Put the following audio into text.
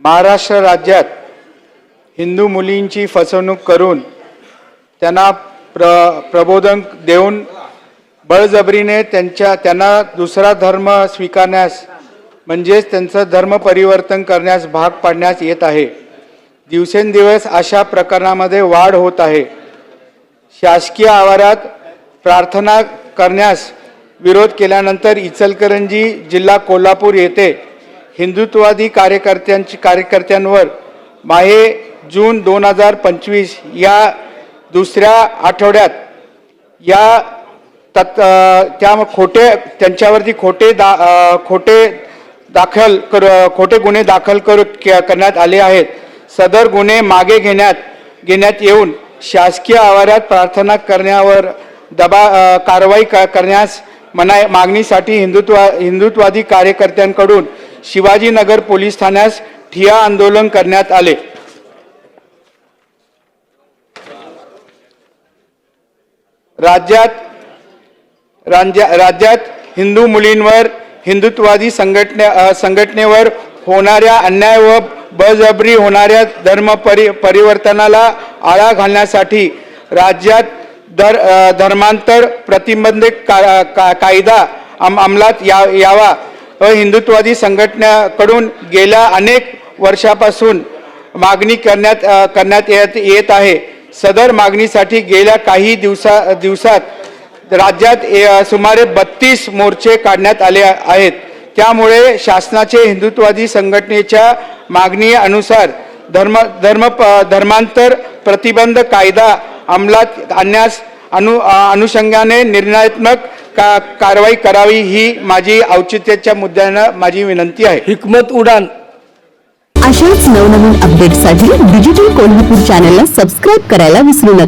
महाराष्ट्र राज्यात हिंदू मुलींची फसवणूक करून त्यांना प्र प्रबोधन देऊन बळजबरीने त्यांच्या त्यांना दुसरा धर्म स्वीकारण्यास म्हणजेच त्यांचं धर्म परिवर्तन करण्यास भाग पाडण्यास येत आहे. दिवसेंदिवस अशा प्रकरणामध्ये वाढ होत आहे. शासकीय आवारात प्रार्थना करण्यास विरोध केल्यानंतर इचलकरंजी जिल्हा कोल्हापूर येथे हिंदुत्ववादी कार्यकर्त्यांची कार्यकर्त्यांवर माहे जून दोन हजार पंचवीस या दुसऱ्या आठवड्यात या तत् त्या खोटे त्यांच्यावरती खोटे दा खोटे दाखल कर खोटे गुन्हे दाखल करू करण्यात आले आहेत. सदर गुन्हे मागे घेण्यात घेण्यात येऊन शासकीय आवारात प्रार्थना करण्यावर दबा कारवाई क- करण्यास मना मागणीसाठी हिंदुत्व हिंदुत्ववादी कार्यकर्त्यांकडून शिवाजीनगर पोलीस ठाण्यास ठिया आंदोलन करण्यात आले. राज्यात राज्या राज्यात हिंदू मुलींवर हिंदुत्वादी संघटने संघटनेवर होणाऱ्या अन्याय व बजबरी होणाऱ्या धर्म परि परिवर्तनाला आळा घालण्यासाठी राज्यात धर धर्मांतर प्रतिबंधक का, का, कायदा अम, अंमलात या यावा. हिंदुत्ववादी संघटनेकडून गेल्या अनेक वर्षापासून मागणी करण्यात करण्यात येत येत आहे. सदर मागणीसाठी गेल्या काही दिवसा दिवसात राज्यात ए- सुमारे बत्तीस मोर्चे काढण्यात आले आहेत. त्यामुळे शासनाचे हिंदुत्वादी संघटनेच्या मागणी अनुसार धर्म धर्म प- धर्मांतर प्रतिबंध कायदा अंमलात आणण्यास अनु अनुषंगाने निर्णयात्मक का कारवाई करावी ही माझी औचित्याच्या मुद्द्यानं माझी विनंती आहे. हिकमत उडान. अशाच नवनवीन अपडेटसाठी डिजिटल कोल्हापूर चॅनलला सबस्क्राईब करायला विसरू नका.